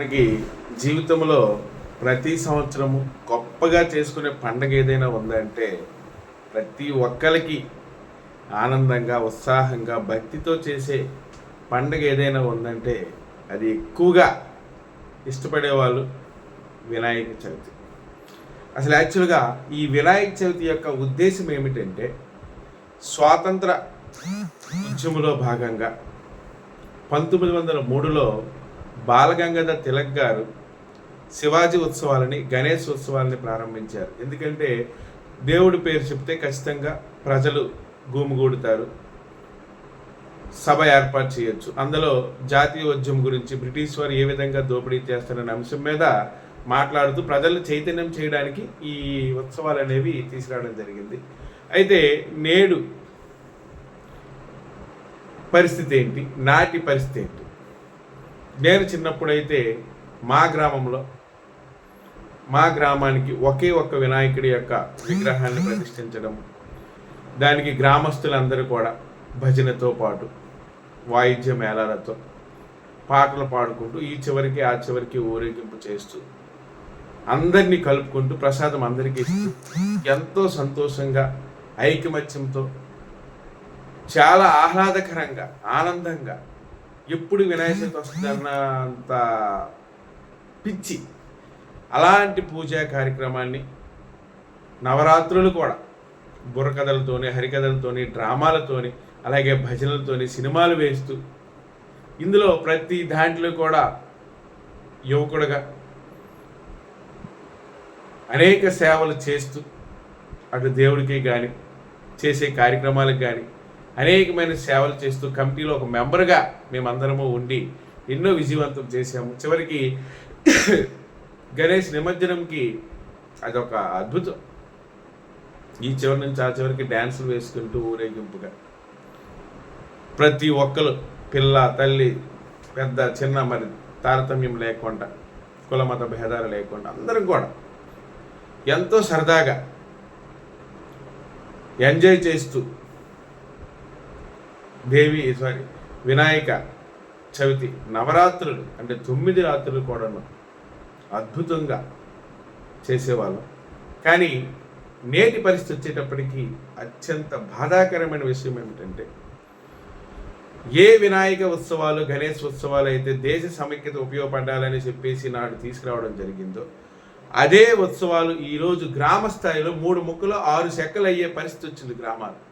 మనకి జీవితంలో ప్రతి సంవత్సరము గొప్పగా చేసుకునే పండగ ఏదైనా ఉందంటే ప్రతి ఒక్కరికి ఆనందంగా ఉత్సాహంగా భక్తితో చేసే పండగ ఏదైనా ఉందంటే అది ఎక్కువగా ఇష్టపడే వాళ్ళు వినాయక చవితి. అసలు యాక్చువల్గా ఈ వినాయక చవితి యొక్క ఉద్దేశం ఏమిటంటే స్వాతంత్ర ఉద్యమంలో భాగంగా పంతొమ్మిది వందల మూడులో బాలగంగాధర్ తిలక్ గారు శివాజీ ఉత్సవాలని గణేష్ ఉత్సవాలని ప్రారంభించారు. ఎందుకంటే దేవుడి పేరు చెప్తే ఖచ్చితంగా ప్రజలు గుమిగూడుతారు. సభ ఏర్పాటు చేయొచ్చు. అందులో జాతీయ ఉద్యమం గురించి బ్రిటిష్ వారు ఏ విధంగా దోపిడీ చేస్తారనే అంశం మీద మాట్లాడుతూ ప్రజలను చైతన్యం చేయడానికి ఈ ఉత్సవాలు అనేవి తీసుకురావడం జరిగింది. అయితే నేడు పరిస్థితి ఏంటి? నాటి పరిస్థితి ఏంటి? నేను చిన్నప్పుడైతే మా గ్రామంలో మా గ్రామానికి ఒకే ఒక్క వినాయకుడి యొక్క విగ్రహాన్ని ప్రతిష్ఠించడం దానికి గ్రామస్తులందరూ కూడా భజనతో పాటు వాయిద్య మేళాలతో పాటలు పాడుకుంటూ ఈ చివరికి ఆ చివరికి ఊరేగింపు చేస్తూ అందరినీ కలుపుకుంటూ ప్రసాదం అందరికీ ఇస్తూ ఎంతో సంతోషంగా ఐకమత్యంతో చాలా ఆహ్లాదకరంగా ఆనందంగా ఎప్పుడు వినాయక చవితి వస్తుందన్నంత పిచ్చి. అలాంటి పూజా కార్యక్రమాన్ని నవరాత్రులు కూడా బుర్రకథలతోని హరికథలతోని డ్రామాలతోని అలాగే భజనలతోని సినిమాలు వేస్తూ ఇందులో ప్రతి దాంట్లో కూడా యువకుడుగా అనేక సేవలు చేస్తూ అటు దేవుడికి కానీ చేసే కార్యక్రమాలకు కానీ అనేకమైన సేవలు చేస్తూ కమిటీలో ఒక మెంబర్గా మేమందరము ఉండి ఎన్నో విజయవంతం చేశాము. చివరికి గణేష్ నిమజ్జనంకి అదొక అద్భుతం. ఈ చివరి నుంచి ఆ చివరికి డ్యాన్సులు వేసుకుంటూ ఊరేగింపుగా ప్రతి ఒక్కరు పిల్ల తల్లి పెద్ద చిన్న మరి తారతమ్యం లేకుండా కుల మత భేదాలు లేకుండా అందరం కూడా ఎంతో సరదాగా ఎంజాయ్ చేస్తూ దేవి సారీ వినాయక చవితి నవరాత్రులు అంటే తొమ్మిది రాత్రులు కూడాను అద్భుతంగా చేసేవాళ్ళం. కానీ నేటి పరిస్థితి వచ్చేటప్పటికీ అత్యంత బాధాకరమైన విషయం ఏమిటంటే ఏ వినాయక ఉత్సవాలు గణేష్ ఉత్సవాలు అయితే దేశ సమైక్యత ఉపయోగపడాలని చెప్పేసి నాడు తీసుకురావడం జరిగిందో అదే ఉత్సవాలు ఈరోజు గ్రామ స్థాయిలో మూడు ముక్కలు ఆరు సెక్కలు అయ్యే పరిస్థితి వచ్చింది గ్రామాలు.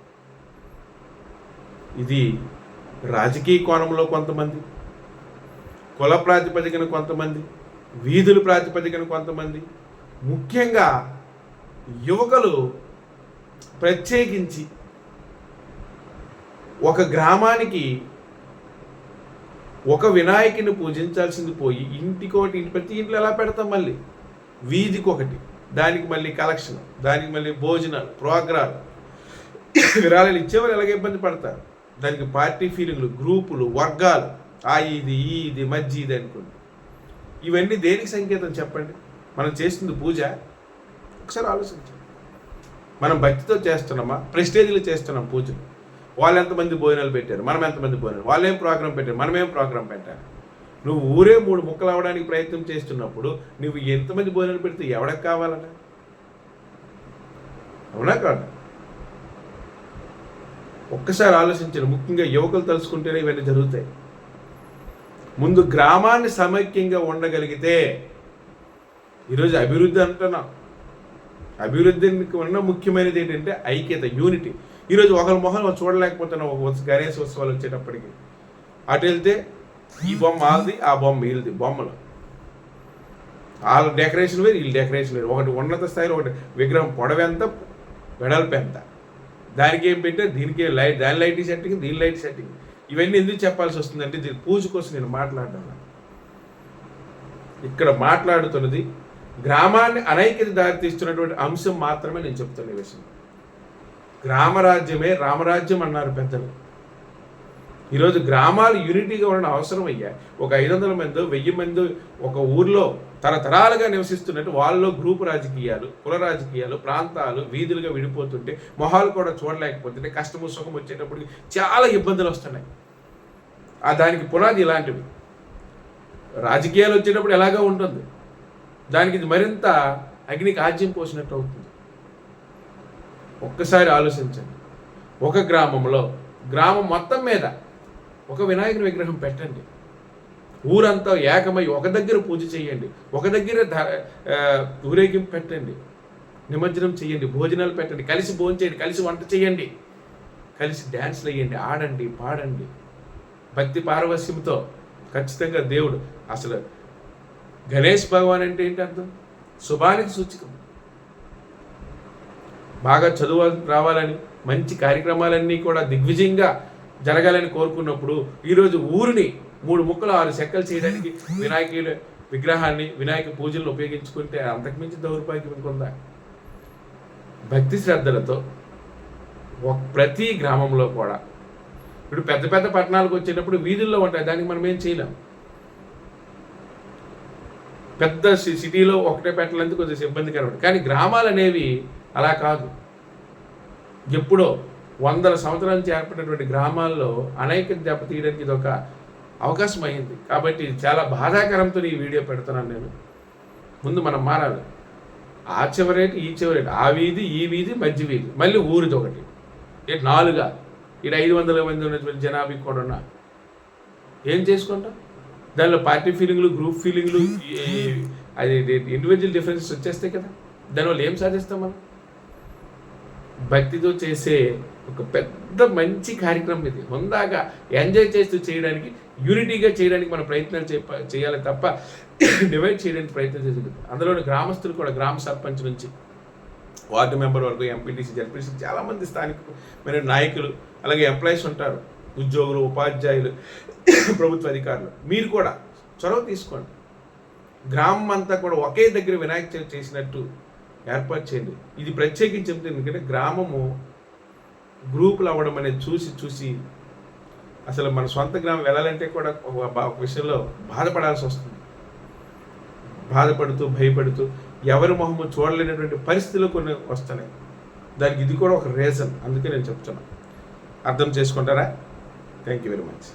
ఇది రాజకీయ కోణంలో కొంతమంది కుల ప్రాతిపదికన కొంతమంది వీధుల ప్రాతిపదికన కొంతమంది ముఖ్యంగా యువకులు ప్రత్యేకించి ఒక గ్రామానికి ఒక వినాయకుని పూజించాల్సింది పోయి ఇంటికోటి ఇంటి ప్రతి ఇంట్లో ఎలా పెడతాం మళ్ళీ? వీధికి ఒకటి దానికి మళ్ళీ కలెక్షన్ దానికి మళ్ళీ భోజనాలు ప్రోగ్రాలు. విరాళాలు ఇచ్చేవారు ఎలాగ ఇబ్బంది పడతారు? దానికి పార్టీ ఫీలింగ్లు గ్రూపులు వర్గాలు. ఆ ఇది ఈ ఇది మధ్య ఇది అనుకోండి. ఇవన్నీ దేనికి సంకేతం చెప్పండి? మనం చేస్తుంది పూజ? ఒకసారి ఆలోచించండి. మనం భక్తితో చేస్తున్నామా? ప్రెస్టేజ్లు చేస్తున్నాం పూజలు వాళ్ళు ఎంతమంది భోజనాలు పెట్టారు? మనం ఎంతమంది భోజనాలు? వాళ్ళు ఏం ప్రోగ్రాం పెట్టారు? మనం ఏం ప్రోగ్రాం పెట్టారు నువ్వు ఊరే మూడు ముక్కలు అవడానికి ప్రయత్నం చేస్తున్నప్పుడు నువ్వు ఎంతమంది భోజనాలు పెడితే ఎవడకు కావాలట? అవునా కాదు? ఒక్కసారి ఆలోచించండి. ముఖ్యంగా యువకులు తలుచుకుంటేనే ఇవన్నీ జరుగుతాయి. ముందు గ్రామాన్ని సమైక్యంగా ఉండగలిగితే ఈరోజు అభివృద్ధి అంటున్నాం. అభివృద్ధికి ఉన్న ముఖ్యమైనది ఏంటంటే ఐక్యత యూనిటీ. ఈరోజు ఒకరి మొహం చూడలేకపోతున్నాం ఒక ఉత్స- ఉత్సవాలు వచ్చేటప్పటికి. అటు వెళ్తే ఈ బొమ్మ వాళ్ళది ఆ బొమ్మ వీళ్ళది బొమ్మలు. వాళ్ళ డెకరేషన్ వేరు వీళ్ళు డెకరేషన్ వేరు. ఒకటి ఉన్నత స్థాయిలో ఒకటి విగ్రహం పొడవెంత వెడల్పు ఎంత? దానికి ఏం పెట్టే? దీనికి లైట్ దాని లైట్ సెట్టింగ్ దీని లైట్ సెట్టింగ్ ఇవన్నీ ఎందుకు చెప్పాల్సి వస్తుందంటే దీని పూజ కోసం నేను మాట్లాడాను ఇక్కడ మాట్లాడుతున్నది గ్రామాన్ని అనైక్యత దారితీస్తున్నటువంటి అంశం మాత్రమే నేను చెప్తున్న ఈ విషయం. గ్రామరాజ్యమే రామరాజ్యం అన్నారు పెద్దలు. ఈరోజు గ్రామాలు యూనిటీగా ఉండడం అవసరం అయ్యా ఒక ఐదు వందల మంది వెయ్యి మంది ఒక ఊర్లో తరతరాలుగా నివసిస్తున్నట్టు వాళ్ళలో గ్రూప్ రాజకీయాలు కుల రాజకీయాలు ప్రాంతాలు వీధులుగా విడిపోతుంటే మొహాలు కూడా చూడలేకపోతుంటే కష్టము సుఖం వచ్చేటప్పటికి చాలా ఇబ్బందులు వస్తున్నాయి. ఆ దానికి పునాది ఇలాంటివి. రాజకీయాలు వచ్చేటప్పుడు ఎలాగో ఉంటుంది. దానికి ఇది మరింత అగ్నికి ఆజ్యం పోసినట్టు అవుతుంది. ఒక్కసారి ఆలోచించండి. ఒక గ్రామంలో గ్రామం మొత్తం మీద ఒక వినాయకుని విగ్రహం పెట్టండి. ఊరంతా ఏకమై ఒక దగ్గర పూజ చేయండి. ఒక దగ్గర ఊరేగింపు పెట్టండి. నిమజ్జనం చేయండి. భోజనాలు పెట్టండి. కలిసి భోజనం చేయండి. కలిసి వంట చేయండి. కలిసి డ్యాన్స్లు వేయండి. ఆడండి పాడండి. భక్తి పారవస్యంతో ఖచ్చితంగా దేవుడు అసలు గణేష్ భగవాన్ అంటే ఏంటి అర్థం? శుభానికి సూచకం. బాగా చదువు రావాలని మంచి కార్యక్రమాలన్నీ కూడా దిగ్విజయంగా జరగాలని కోరుకున్నప్పుడు ఈరోజు ఊరిని మూడు ముక్కలు ఆరు చెక్కలు చేయడానికి వినాయకుడి విగ్రహాన్ని వినాయక పూజలను ఉపయోగించుకుంటే అంతకుమించి దౌర్భాగ్యం ఇంకొందా? భక్తి శ్రద్ధలతో ఒక- ప్రతి గ్రామంలో కూడా. ఇప్పుడు పెద్ద పెద్ద పట్టణాలకు వచ్చేటప్పుడు వీధుల్లో ఉంటాయి దానికి మనం ఏం చేయలేం. పెద్ద సి- సిటీలో ఒకటే పెట్టాలంటే కొంచెం ఇబ్బందికరం కానీ గ్రామాలు అనేవి అలా కాదు. ఎప్పుడో వందల సంవత్సరాల నుంచి ఏర్పడినటువంటి గ్రామాల్లో అనేక దెబ్బతీయడానికి ఇది ఒక అవకాశం అయింది కాబట్టి చాలా బాధాకరంతో ఈ వీడియో పెడుతున్నాను నేను. ముందు మనం మారాలి. ఆ చివరేటి ఈ చివరేటి ఆ వీధి ఈ వీధి మధ్య వీధి. మళ్ళీ ఊరిది ఒకటి. ఇటు నాలుగా. ఇటు ఐదు వందల మంది ఉన్నటువంటి జనాభా కూడా ఉన్నా. ఏం చేసుకుంటాం? దానిలో పార్టీ ఫీలింగ్లు గ్రూప్ ఫీలింగ్లు ఈ- అది ఇండివిజువల్ డిఫరెన్సెస్ వచ్చేస్తాయి కదా. దానివల్ల ఏం సాధిస్తాం మనం? భక్తితో చేసే ఒక పెద్ద మంచి కార్యక్రమం ఇది. హుందాగా ఎంజాయ్ చేస్తూ చేయడానికి యూనిటీగా చేయడానికి మనం ప్రయత్నాలు చేప- చేయాలి తప్ప డివైడ్ చేయడానికి ప్రయత్నం చేసేది అందులోని గ్రామస్తులు కూడా గ్రామ సర్పంచ్ నుంచి వార్డు మెంబర్ వరకు ఎంపీటీసీ జడ్పీటీసీ చాలామంది స్థానికమైన నాయకులు అలాగే ఎంప్లాయీస్ ఉంటారు. ఉద్యోగులు ఉపాధ్యాయులు ప్రభుత్వ అధికారులు. మీరు కూడా చొరవ తీసుకోండి. గ్రామం అంతా కూడా ఒకే దగ్గర వినాయక చవితి చేసినట్టు ఏర్పాటు చేయండి. ఇది ప్రత్యేకించి చెప్తుంది ఎందుకంటే గ్రామము గ్రూపులు అవ్వడం అనేది చూసి చూసి అసలు మన సొంత గ్రామం వెళ్ళాలంటే కూడా ఒక విషయంలో బాధపడాల్సి వస్తుంది. బాధపడుతూ భయపడుతూ ఎవరి మొహము చూడలేనటువంటి పరిస్థితులు కొన్ని వస్తున్నాయి. దానికి ఇది కూడా ఒక రీజన్ అందుకే నేను చెప్తున్నాను అర్థం చేసుకుంటారా? Thank you very much